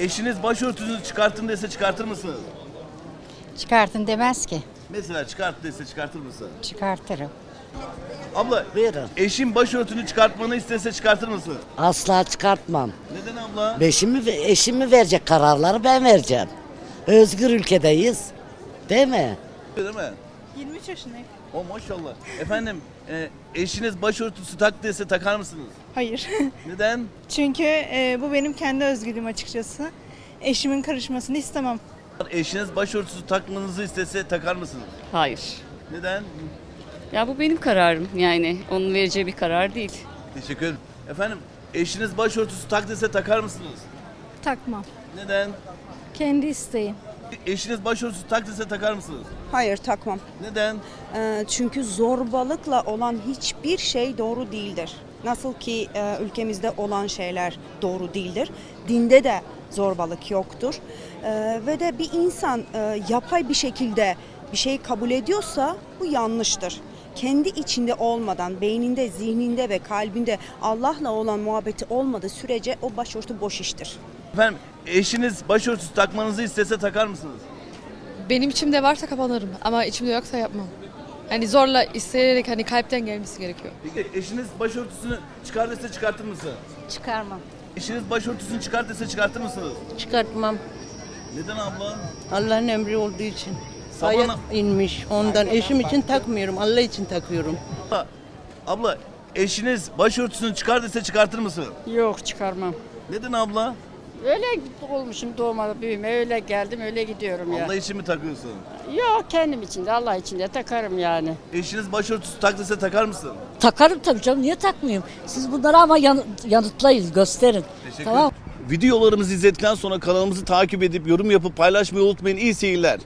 Eşiniz başörtüsünü çıkartın dese çıkartır mısınız? Çıkartın demez ki. Mesela çıkart dese çıkartır mısın? Çıkartırım. Abla Buyurun. eşin başörtünü çıkartmanı istese çıkartır mısın? Asla çıkartmam. Neden abla? Eşimi, eşimi verecek kararları ben vereceğim. Özgür ülkedeyiz. Değil mi? Değil mi? 23 yaşındayım. O maşallah. Efendim e, eşiniz başörtüsü tak dese takar mısınız? Hayır. Neden? Çünkü e, bu benim kendi özgürlüğüm açıkçası. Eşimin karışmasını istemem. Eşiniz başörtüsü takmanızı istese takar mısınız? Hayır. Neden? Ya bu benim kararım yani. Onun vereceği bir karar değil. Teşekkür ederim. Efendim eşiniz başörtüsü tak dese takar mısınız? Takmam. Neden? Kendi isteğim. Eşiniz başörtüsü tak dese takar mısınız? Hayır takmam. Neden? Ee, çünkü zorbalıkla olan hiçbir şey doğru değildir. Nasıl ki e, ülkemizde olan şeyler doğru değildir. Dinde de zorbalık yoktur. Ee, ve de bir insan e, yapay bir şekilde bir şey kabul ediyorsa bu yanlıştır. Kendi içinde olmadan, beyninde, zihninde ve kalbinde Allah'la olan muhabbeti olmadığı sürece o başörtü boş iştir. Efendim eşiniz başörtüsü takmanızı istese takar mısınız? Benim içimde varsa kapanırım ama içimde yoksa yapmam. Hani zorla isteyerek hani kalpten gelmesi gerekiyor. Peki eşiniz başörtüsünü çıkar dese çıkartır mısın? Çıkarmam. Eşiniz başörtüsünü çıkart dese çıkartır mısınız? Çıkartmam. Neden abla? Allah'ın emri olduğu için. Sabah Ayet inmiş. Ondan eşim için takmıyorum. Allah için takıyorum. Abla, abla eşiniz başörtüsünü çıkar dese çıkartır mısın? Yok çıkarmam. Neden abla? Öyle olmuşum doğma büyüme öyle geldim öyle gidiyorum ya. Allah için mi takıyorsun? Yok kendim için de Allah için de takarım yani. Eşiniz başörtüsü tak dese takar mısın? Takarım tabii canım niye takmayayım? Siz bunları ama yan- yanıtlayın gösterin. Teşekkür Tamam. Videolarımızı izledikten sonra kanalımızı takip edip yorum yapıp paylaşmayı unutmayın. İyi seyirler.